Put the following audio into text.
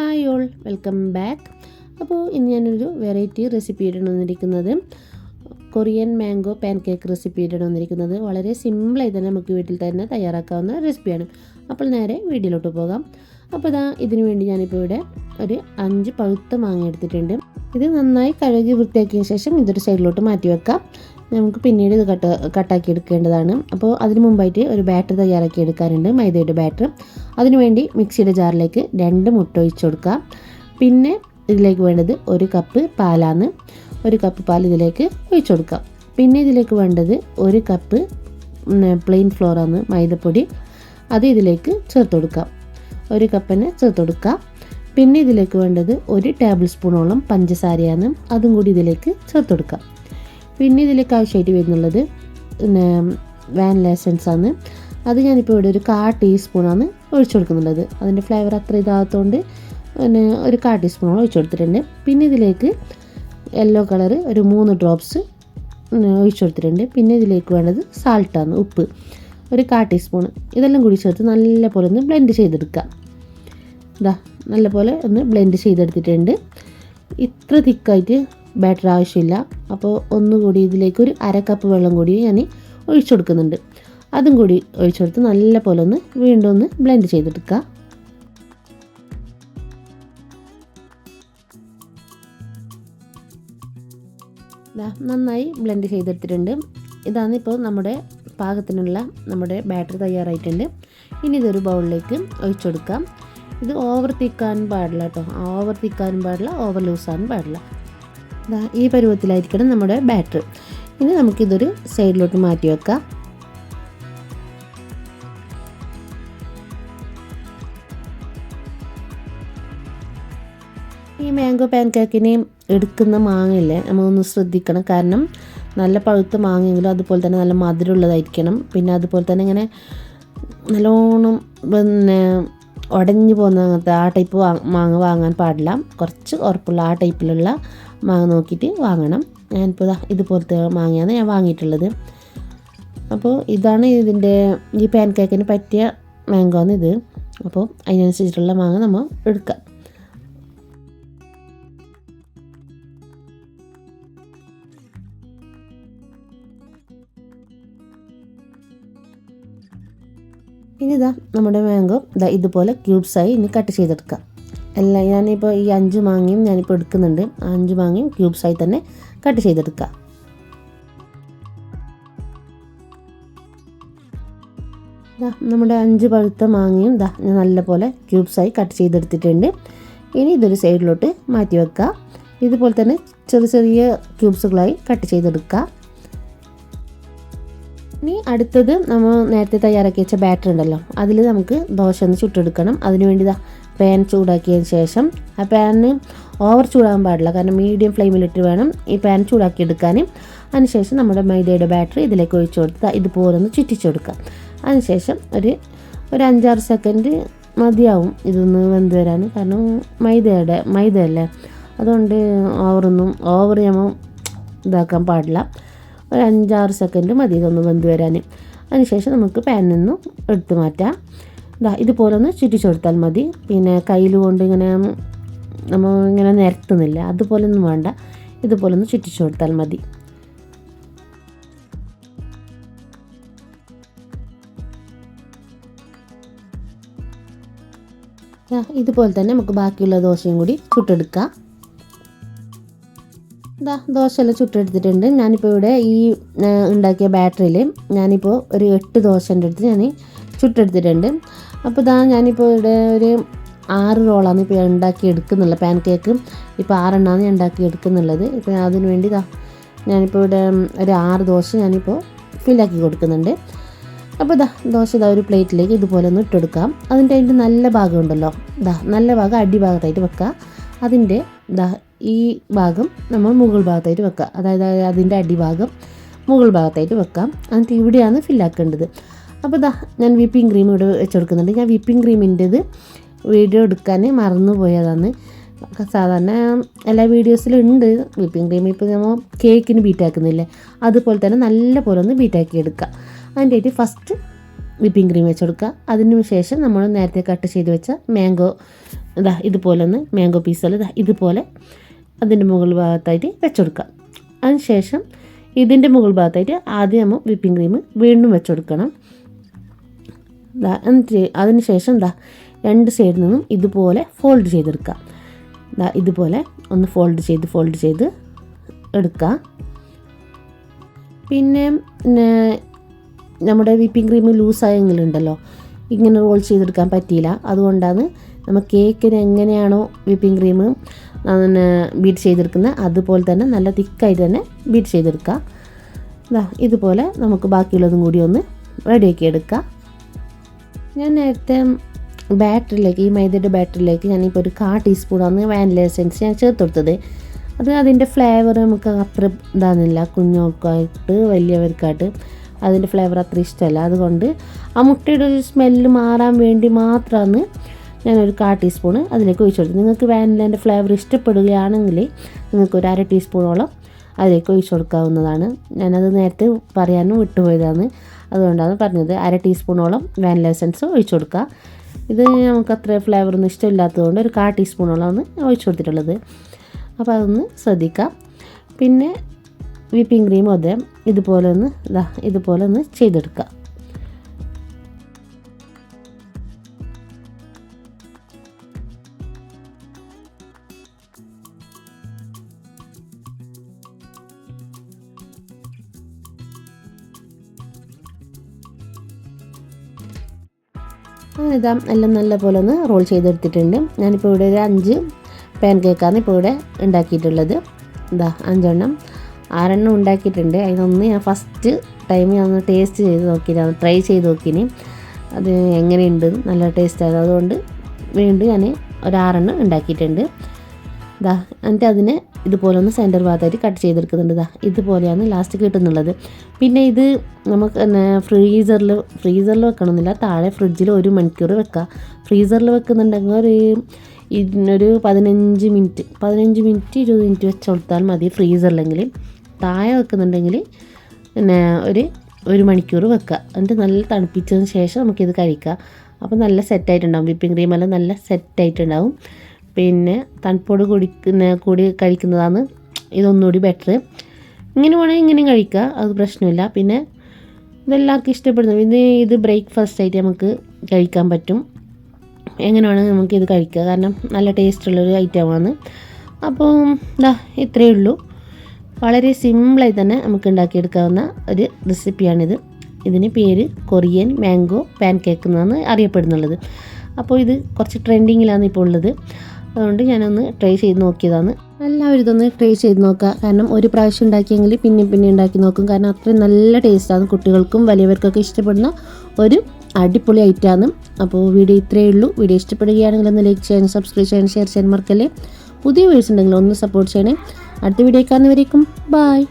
Hi all welcome back. അപ്പോൾ ഇന്ന് ഞാനൊരു വെറൈറ്റി റെസിപ്പി ആയിട്ടാണ് വന്നിരിക്കുന്നത്. Korean mango pancake recipe ആയിട്ടാണ് വന്നിരിക്കുന്നത്. വളരെ സിമ്പിളായി തന്നെ നമുക്ക് വീട്ടിൽ തന്നെ തയ്യാറാക്കാവുന്ന റെസിപ്പിയാണ്. അപ്പോൾ നേരെ വീഡിയോയിലോട്ട് പോകാം. അപ്പോൾ ഇതാ ഇതിനു വേണ്ടി ഞാനിപ്പോൾ ഇവിടെ ഒരു അഞ്ച് പഴുത്ത മാങ്ങ എടുത്തിട്ടുണ്ട്. ഇത് നന്നായി കഴുകി വൃത്തിയാക്കിയ ശേഷം ഇതൊരു സൈഡിലോട്ട് മാറ്റി വെക്കാം. നമുക്ക് പിന്നീട് ഇത് കട്ട് കട്ടാക്കി എടുക്കേണ്ടതാണ്. അപ്പോൾ അതിന് മുമ്പായിട്ട് ഒരു ബാറ്റർ തയ്യാറാക്കി എടുക്കാറുണ്ട് മൈദയുടെ ബാറ്റർ. അതിനുവേണ്ടി മിക്സിയുടെ ജാറിലേക്ക് രണ്ട് മുട്ട ഒഴിച്ചു കൊടുക്കാം. പിന്നെ ഇതിലേക്ക് വേണ്ടത് ഒരു കപ്പ് പാലാണ്. ഒരു കപ്പ് പാൽ ഇതിലേക്ക് ഒഴിച്ചു കൊടുക്കാം. പിന്നെ ഇതിലേക്ക് വേണ്ടത് ഒരു കപ്പ് പ്ലെയിൻ ഫ്ലോറാണ് മൈദപ്പൊടി. അത് ഇതിലേക്ക് ചേർത്ത് കൊടുക്കാം. ഒരു കപ്പിന് ചേർത്ത് കൊടുക്കാം. പിന്നെ ഇതിലേക്ക് വേണ്ടത് ഒരു ടേബിൾ സ്പൂണോളം പഞ്ചസാരയാണ്. അതും കൂടി ഇതിലേക്ക് ചേർത്ത് കൊടുക്കാം. പിന്നെ ഇതിലേക്ക് ആവശ്യമായിട്ട് വരുന്നുള്ളത് പിന്നെ വാനില എസൻസ് ആണ്. അത് ഞാനിപ്പോൾ ഇവിടെ ഒരു കാ ടീസ്പൂണാണ് ഒഴിച്ചു കൊടുക്കുന്നുള്ളത്. അതിന്റെ ഫ്ലേവർ അത്ര ഇതാകത്തോണ്ട് പിന്നെ ഒരു കാ ടീസ്പൂണോളം ഒഴിച്ചു കൊടുത്തിട്ടുണ്ട്. പിന്നെ ഇതിലേക്ക് യെല്ലോ കളർ ഒരു മൂന്ന് ഡ്രോപ്സ് ഒഴിച്ചു കൊടുത്തിട്ടുണ്ട്. പിന്നെ ഇതിലേക്ക് വേണ്ടത് സാൾട്ടാണ് ഉപ്പ്. ഒരു കാ ടീസ്പൂൺ ഇതെല്ലാം കൂടി ചേർത്ത് നല്ല പോലെ ഒന്ന് ബ്ലെൻഡ് ചെയ്തെടുക്കുക. ഇതാ നല്ല പോലെ ഒന്ന് ബ്ലെൻഡ് ചെയ്തെടുത്തിട്ടുണ്ട്. ഇത്ര തിക്കായിട്ട് ബാറ്റർ ആവശ്യമില്ല. അപ്പോൾ ഒന്നുകൂടി ഇതിലേക്ക് ഒരു അര കപ്പ് വെള്ളം കൂടി ഞാൻ ഒഴിച്ചു കൊടുക്കുന്നുണ്ട്. അതും കൂടി ഒഴിച്ചു കൊടുത്ത് നല്ല പോലെ ഒന്ന് വീണ്ടും ഒന്ന് ബ്ലെൻഡ് ചെയ്തെടുക്കുക. നന്നായി ബ്ലെൻഡ് ചെയ്തെടുത്തിട്ടുണ്ട്. ഇതാണ് ഇപ്പോൾ നമ്മുടെ പാകത്തിനുള്ള നമ്മുടെ ബാറ്റർ തയ്യാറായിട്ടുണ്ട്. ഇനി ഇതൊരു ബൗളിലേക്ക് ഒഴിച്ചു കൊടുക്കാം. ഇത് ഓവർ തിക്കാനും പാടില്ല കേട്ടോ. ഓവർ തിക്കാനും പാടില്ല ഓവർ ലൂസാനും പാടില്ല. ഈ പരുവത്തിലായിരിക്കണം നമ്മുടെ ബാറ്റർ ഇനി നമുക്കിതൊരു സൈഡിലോട്ട് മാറ്റി വെക്കാം. ഈ മാംഗോ പാൻ എടുക്കുന്ന മാങ്ങയില്ലേ നമ്മളൊന്ന് ശ്രദ്ധിക്കണം. കാരണം നല്ല പഴുത്ത മാങ്ങയെങ്കിലും അതുപോലെ തന്നെ നല്ല മധുരമുള്ളതായിരിക്കണം. പിന്നെ അതുപോലെ തന്നെ ഇങ്ങനെ നല്ലോണം പിന്നെ ഉടഞ്ഞു പോകുന്ന അങ്ങനത്തെ ആ ടൈപ്പ് മാങ്ങ വാങ്ങാൻ പാടില്ല. കുറച്ച് ഉറപ്പുള്ള ആ ടൈപ്പിലുള്ള മാങ്ങ നോക്കിയിട്ട് വാങ്ങണം. ഞാനിപ്പോൾ ഇതുപോലത്തെ മാങ്ങയാണ് ഞാൻ വാങ്ങിയിട്ടുള്ളത്. അപ്പോൾ ഇതാണ് ഇതിന്റെ ഈ പാൻ കേക്കിന് പറ്റിയ മാങ്കോന്ന് ഇത്. അപ്പോൾ അതിനനുസരിച്ചിട്ടുള്ള മാങ്ങ നമ്മൾ എടുക്കാം. ഇനി ഇതാ നമ്മുടെ മാംഗോ ഇതാ ഇതുപോലെ ക്യൂബ്സായി ഇനി കട്ട് ചെയ്തെടുക്കാം. എല്ലാം ഞാനിപ്പോൾ ഈ അഞ്ച് മാങ്ങയും ഞാനിപ്പോൾ എടുക്കുന്നുണ്ട്. അഞ്ച് മാങ്ങയും ക്യൂബ്സായി തന്നെ കട്ട് ചെയ്തെടുക്കുക ദാ നമ്മുടെ അഞ്ച് പഴുത്ത മാങ്ങയും ദാ ഞാൻ നല്ലപോലെ ക്യൂബ്സായി കട്ട് ചെയ്തെടുത്തിട്ടുണ്ട്. ഇനി ഇതൊരു സൈഡിലോട്ട് മാറ്റി വെക്കുക ഇതുപോലെ തന്നെ ചെറിയ ചെറിയ ക്യൂബ്സുകളായി കട്ട് ചെയ്തെടുക്കുക ഇനി അടുത്തത് നമ്മൾ നേരത്തെ തയ്യാറാക്കി വെച്ച ബാറ്റർ ഉണ്ടല്ലോ അതിൽ നമുക്ക് ദോശ ഒന്ന് ചുട്ടെടുക്കണം. അതിന് വേണ്ടി പാൻ ചൂടാക്കിയതിന് ശേഷം ആ പാനിന് ഓവർ ചൂടാകാൻ പാടില്ല. കാരണം മീഡിയം ഫ്ലെയിമിലിട്ട് വേണം ഈ പാൻ ചൂടാക്കി എടുക്കാൻ അതിനുശേഷം നമ്മുടെ മൈദയുടെ ബാറ്ററി ഇതിലേക്ക് ഒഴിച്ചു കൊടുത്ത് ഇതുപോലെ ഒന്ന് ചുറ്റിച്ചെടുക്കാം അതിനുശേഷം ഒരു ഒരു അഞ്ചാറ് സെക്കൻഡ് മതിയാവും ഇതൊന്ന് വെന്ത് വരാൻ. കാരണം മൈദയുടെ മൈദയല്ലേ? അതുകൊണ്ട് ഓവറൊന്നും ഓവർ ഞമ്മ ഇതാക്കാൻ പാടില്ല. ഒരു അഞ്ചാറ് സെക്കൻഡ് മതി ഇതൊന്ന് വെന്ത് വരാൻ. അതിനുശേഷം നമുക്ക് പാനിൽ നിന്നും എടുത്തു മാറ്റാം. ഇതാ ഇതുപോലെ ഒന്ന് ചുറ്റിച്ചു കൊടുത്താൽ മതി. പിന്നെ കയ്യിൽ കൊണ്ട് ഇങ്ങനെ നമ്മൾ ഇങ്ങനെ നിരത്തുന്നില്ല. അതുപോലൊന്നും വേണ്ട. ഇതുപോലെ ഒന്ന് ചുറ്റിച്ചു കൊടുത്താൽ മതി ഇതുപോലെ തന്നെ നമുക്ക് ബാക്കിയുള്ള ദോശയും കൂടി ചുട്ടെടുക്കാം. ഇതാ ദോശയെല്ലാം ചുട്ടെടുത്തിട്ടുണ്ട്. ഞാനിപ്പോൾ ഇവിടെ ഈ ഉണ്ടാക്കിയ ബാറ്ററിയിൽ ഞാനിപ്പോൾ ഒരു എട്ട് ദോശന്റെ അടുത്ത് ഞാൻ ചുട്ടെടുത്തിട്ടുണ്ട്. അപ്പോൾ ഇതാ ഞാനിപ്പോൾ ഇവിടെ ഒരു ആറ് റോളാണ് ഇപ്പോൾ ഉണ്ടാക്കി എടുക്കുന്നുള്ളത്. പാൻ കേക്ക് ഇപ്പോൾ ആറെണ്ണമാണ് ഞാൻ ഉണ്ടാക്കി എടുക്കുന്നുള്ളത്. ഇപ്പോൾ അതിന് വേണ്ടി ഇതാ ഞാനിപ്പോൾ ഇവിടെ ഒരു ആറ് ദോശ ഞാനിപ്പോൾ ഫില്ലാക്കി കൊടുക്കുന്നുണ്ട്. അപ്പോൾ ഇതാ ദോശ ഇതാ ഒരു പ്ലേറ്റിലേക്ക് ഇതുപോലെ ഒന്ന് ഇട്ടെടുക്കാം. അതിന്റെ അതിന്റെ നല്ല ഭാഗമുണ്ടല്ലോ ഇതാ നല്ല ഭാഗം അടിഭാഗത്തായിട്ട് വെക്കുക അതിന്റെ ഇതാ ഈ ഭാഗം നമ്മൾ മുകൾ ഭാഗത്തായിട്ട് വെക്കുക അതായത് അതിന്റെ അടിഭാഗം മുകൾ ഭാഗത്തായിട്ട് വെക്കാം. എന്നിട്ട് ഇവിടെയാണ് ഫില്ലാക്കേണ്ടത് അപ്പോൾ ഇതാ ഞാൻ വിപ്പിംഗ് ക്രീം ഇവിടെ വെച്ച് കൊടുക്കുന്നുണ്ട്. ഞാൻ വിപ്പിംഗ് ക്രീമിന്റെത് വീഡിയോ എടുക്കാൻ മറന്നു പോയതാണ് സാധാരണ എല്ലാ വീഡിയോസിലും ഉണ്ട് വിപ്പിംഗ് ക്രീം. ഇപ്പോൾ നമ്മൾ കേക്കിന് ബീറ്റാക്കുന്നില്ലേ അതുപോലെ തന്നെ നല്ല പോലെ ഒന്ന് ബീറ്റാക്കി എടുക്കുക. അതിന്റെ ആയിട്ട് ഫസ്റ്റ് വിപ്പിംഗ് ക്രീം വെച്ച് കൊടുക്കുക. അതിന് ശേഷം നമ്മൾ നേരത്തെ കട്ട് ചെയ്ത് വെച്ച മാംഗോ ഇതാ ഇതുപോലെ ഒന്ന് മാംഗോ പീസല്ല ഇതാ ഇതുപോലെ അതിന്റെ മുകൾ ഭാഗത്തായിട്ട് വെച്ചുകൊടുക്കാം അതിനുശേഷം ഇതിന്റെ മുകൾ ഭാഗത്തായിട്ട് ആദ്യം നമ്മൾ വിപ്പിംഗ് ക്രീം വീണ്ടും എന്നിട്ട് അതിന് ശേഷം എന്താ രണ്ട് സൈഡിൽ നിന്നും ഇതുപോലെ ഫോൾഡ് ചെയ്തെടുക്കുക. ദാ ഇതുപോലെ ഒന്ന് ഫോൾഡ് ചെയ്ത് ഫോൾഡ് ചെയ്ത് എടുക്കുക. പിന്നെ നമ്മുടെ വിപ്പിംഗ് ക്രീം ലൂസായെങ്കിലുണ്ടല്ലോ ഇങ്ങനെ റോൾ ചെയ്തെടുക്കാൻ പറ്റിയില്ല. അതുകൊണ്ടാണ് നമ്മൾ കേക്കിന് എങ്ങനെയാണോ വിപ്പിംഗ് ക്രീം പിന്നെ ബീറ്റ് ചെയ്തെടുക്കുന്നത് അതുപോലെ തന്നെ നല്ല തിക്കായിട്ട് തന്നെ ബീറ്റ് ചെയ്തെടുക്കുക. ഇതാ ഇതുപോലെ നമുക്ക് ബാക്കിയുള്ളതും കൂടി ഒന്ന് റെഡിയാക്കി എടുക്കാം. ഞാൻ നേരത്തെ ബാറ്ററിലേക്ക് ഈ മൈദയുടെ ബാറ്ററിലേക്ക് ഞാനിപ്പോൾ ഒരു കാ ടീസ്പൂണാണ് വാനില എസെൻസ് ഞാൻ ചേർത്ത് കൊടുത്തത്. അത് അതിന്റെ ഫ്ലേവർ നമുക്ക് അത്ര ഇതാകുന്നില്ല. കുഞ്ഞുങ്ങൾക്കായിട്ട് വലിയവർക്കായിട്ട്. അതിന്റെ ഫ്ലേവർ അത്ര ഇഷ്ടമല്ല. അതുകൊണ്ട് ആ മുട്ടയുടെ ഒരു സ്മെല്ല് മാറാൻ വേണ്ടി മാത്രമാണ് ഞാനൊരു കാ ടീസ്പൂണ് അതിലേക്ക് ഒഴിച്ചു കൊടുത്തു നിങ്ങൾക്ക് വാനിലേന്റെ ഫ്ലേവർ ഇഷ്ടപ്പെടുകയാണെങ്കിൽ നിങ്ങൾക്ക് ഒരു അര ടീസ്പൂണോളം അതിലേക്ക് ഒഴിച്ചു കൊടുക്കാവുന്നതാണ് ഞാനത് നേരത്തെ പറയാനും വിട്ടുപോയതാണ്. അതുകൊണ്ടാണ് പറഞ്ഞത് അര ടീസ്പൂണോളം വാനില എസൻസ് ഒഴിച്ചു കൊടുക്കുക ഇത് നമുക്ക് അത്ര ഫ്ലേവറൊന്നും ഇഷ്ടമില്ലാത്തതുകൊണ്ട് ഒരു കാ ടീസ്പൂണോളമാണ് ഒഴിച്ചു കൊടുത്തിട്ടുള്ളത് അപ്പോൾ അതൊന്ന് ശ്രദ്ധിക്കാം. പിന്നെ വിപ്പിംഗ് ക്രീം അതേ ഇതുപോലെ ഒന്ന് ഇതാ ഇതുപോലെ ഒന്ന് ചെയ്തെടുക്കുക ഇതാ എല്ലാം നല്ല പോലെ ഒന്ന് റോൾ ചെയ്തെടുത്തിട്ടുണ്ട്. ഞാനിപ്പോൾ ഇവിടെ ഒരു അഞ്ച് പാൻ കേക്കാണ് ഇപ്പോൾ ഇവിടെ ഉണ്ടാക്കിയിട്ടുള്ളത്. ഇതാ അഞ്ചെണ്ണം. ആറെണ്ണം ഉണ്ടാക്കിയിട്ടുണ്ട്. അതിനൊന്ന് ഞാൻ ഫസ്റ്റ് ടൈം ഞാൻ ഒന്ന് ടേസ്റ്റ് ചെയ്ത് നോക്കിയിട്ടാണ് ട്രൈ ചെയ്ത് നോക്കിനി അത് എങ്ങനെയുണ്ട്? നല്ല ടേസ്റ്റ് ആയത് അതുകൊണ്ട് വീണ്ടും ഞാൻ ഒരു ആറെണ്ണം ഉണ്ടാക്കിയിട്ടുണ്ട്. ഇതാ എന്നിട്ട് അതിനെ ഇതുപോലെ ഒന്ന് സെന്റർ ഭാഗത്തായിട്ട് കട്ട് ചെയ്തെടുക്കുന്നുണ്ട്. ഇതാ ഇതുപോലെയാണ് ലാസ്റ്റ് കിട്ടുന്നുള്ളത്. പിന്നെ ഇത് നമുക്ക് ഫ്രീസറിൽ ഫ്രീസറിൽ വെക്കണമെന്നില്ല താഴെ ഫ്രിഡ്ജിൽ ഒരു മണിക്കൂർ വെക്കുക ഫ്രീസറിൽ വെക്കുന്നുണ്ടെങ്കിൽ ഒരു ഇതിനൊരു പതിനഞ്ച് മിനിറ്റ് പതിനഞ്ച് മിനിറ്റ് ഇരുപത് മിനിറ്റ് വെച്ച് കൊടുത്താൽ മതി ഫ്രീസറിലെങ്കിൽ താഴെ വെക്കുന്നുണ്ടെങ്കിൽ പിന്നെ ഒരു ഒരു മണിക്കൂർ വെക്കുക. എന്നിട്ട് നല്ല തണുപ്പിച്ചതിന് ശേഷം നമുക്കിത് കഴിക്കുക അപ്പോൾ നല്ല സെറ്റായിട്ടുണ്ടാവും വിപ്പിംഗ് ക്രീമെല്ലാം നല്ല സെറ്റായിട്ടുണ്ടാവും പിന്നെ തണുപ്പോട് കൂടി കൂടി കഴിക്കുന്നതാണ് ഇതൊന്നുകൂടി ബെറ്റർ ഇങ്ങനെ വേണമെങ്കിൽ ഇങ്ങനെയും കഴിക്കുക അത് പ്രശ്നമില്ല. പിന്നെ ഇതെല്ലാവർക്കും ഇഷ്ടപ്പെടുന്നു ഇത് ഇത് ബ്രേക്ക്ഫാസ്റ്റ് ആയിട്ട് നമുക്ക് കഴിക്കാൻ പറ്റും. എങ്ങനെ വേണമെങ്കിൽ നമുക്കിത് കഴിക്കുക കാരണം നല്ല ടേസ്റ്റുള്ളൊരു ഐറ്റമാണ് അപ്പോൾ ഇതാ ഇത്രയേ ഉള്ളൂ. വളരെ സിമ്പിളായി തന്നെ നമുക്ക് ഉണ്ടാക്കിയെടുക്കാവുന്ന ഒരു റെസിപ്പിയാണിത് ഇതിന് പേര് കൊറിയൻ മാംഗോ പാൻ കേക്ക് എന്നാണ് അറിയപ്പെടുന്നുള്ളത്. അപ്പോൾ ഇത് കുറച്ച് ട്രെൻഡിങ്ങിലാണ് ഇപ്പോൾ ഉള്ളത്. അതുകൊണ്ട് ഞാനൊന്ന് ട്രൈ ചെയ്ത് നോക്കിയതാണ്. എല്ലാവരും ഇതൊന്ന് ട്രൈ ചെയ്ത് നോക്കുക. കാരണം ഒരു പ്രാവശ്യം ഉണ്ടാക്കിയെങ്കിൽ പിന്നെ പിന്നെ ഉണ്ടാക്കി നോക്കും. കാരണം അത്രയും നല്ല ടേസ്റ്റാണ് കുട്ടികൾക്കും വലിയവർക്കൊക്കെ ഇഷ്ടപ്പെടുന്ന ഒരു അടിപൊളി ഐറ്റമാണ് അപ്പോൾ വീഡിയോ ഇത്രയേ ഉള്ളൂ. വീഡിയോ ഇഷ്ടപ്പെടുകയാണെങ്കിൽ ഒന്ന് ലൈക്ക് ചെയ്യാൻ സബ്സ്ക്രൈബ് ചെയ്യാൻ ഷെയർ ചെയ്യാൻ മറക്കല്ലേ. പുതിയ വീഡിയോസ് ഉണ്ടെങ്കിൽ ഒന്ന് സപ്പോർട്ട് ചെയ്യണേ. അടുത്ത വീഡിയോ കാണുന്നവരേക്കും ബായ്